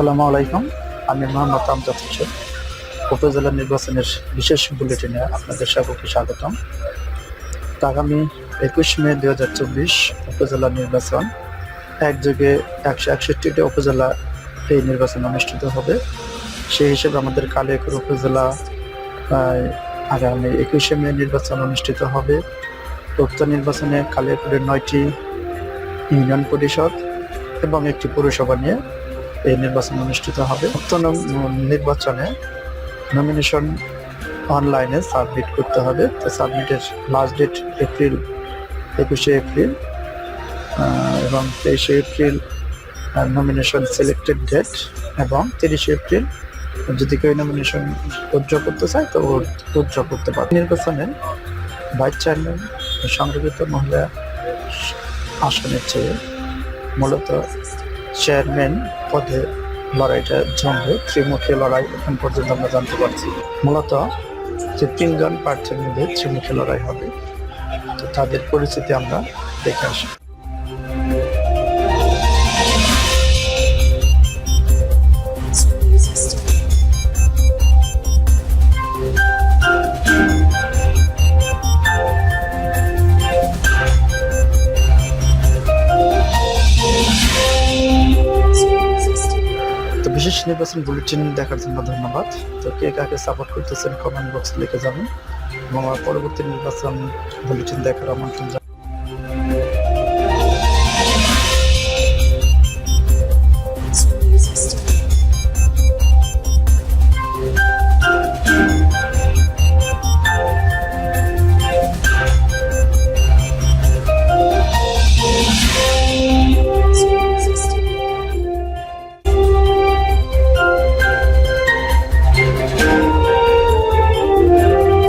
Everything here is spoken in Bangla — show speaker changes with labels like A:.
A: আসসালামু আলাইকুম। আমি মোহাম্মদ আমজাদ হোসেন। উপজেলা নির্বাচনের বিশেষ বুলেটিনে আপনাদের সকলকে স্বাগতম। আগামী একুশ মে দু হাজার চব্বিশ উপজেলা নির্বাচন, একযোগে একশো একষট্টিটি উপজেলা এই নির্বাচন অনুষ্ঠিত হবে। সেই হিসেবে আমাদের কালিয়াকুর উপজেলা আগামী একুশে মে নির্বাচন অনুষ্ঠিত হবে। উক্ত নির্বাচনে কালিয়াকুরের নয়টি ইউনিয়ন পরিষদ এবং একটি পৌরসভা নিয়ে এই নির্বাচন অনুষ্ঠিত হবে। নির্বাচনে নমিনেশন অনলাইনে সাবমিট করতে হবে। তো সাবমিটের লাস্ট ডেট এপ্রিল একুশে এপ্রিল এবং তেইশে এপ্রিল নমিনেশন সিলেক্টেড ডেট এবং তিরিশে এপ্রিল যদি কেউ নমিনেশন উজ্জ্ব করতে চায়, তো উজ্জ্ব করতে পারে। নির্বাচনে ভাইস চেয়ারম্যান সংরক্ষিত মহিলা আসনের চেয়ে মূলত চেয়ারম্যান পদে লড়াইটা জমবে। ত্রিমুখী লড়াই এখন পর্যন্ত আমরা জানতে পারছি। মূলত যে তিনজন প্রার্থীর মধ্যে ত্রিমুখী লড়াই হবে, তো তাদের পরিস্থিতি আমরা দেখে আসি। বিশেষ নির্বাচন বুলেটিন দেখার জন্য ধন্যবাদ তো কে কাকে সাপোর্ট করতেছেন কমেন্ট বক্স লিখে যাবেন এবং আমার পরবর্তী নির্বাচন বুলেটিন দেখার আমন্ত্রণ।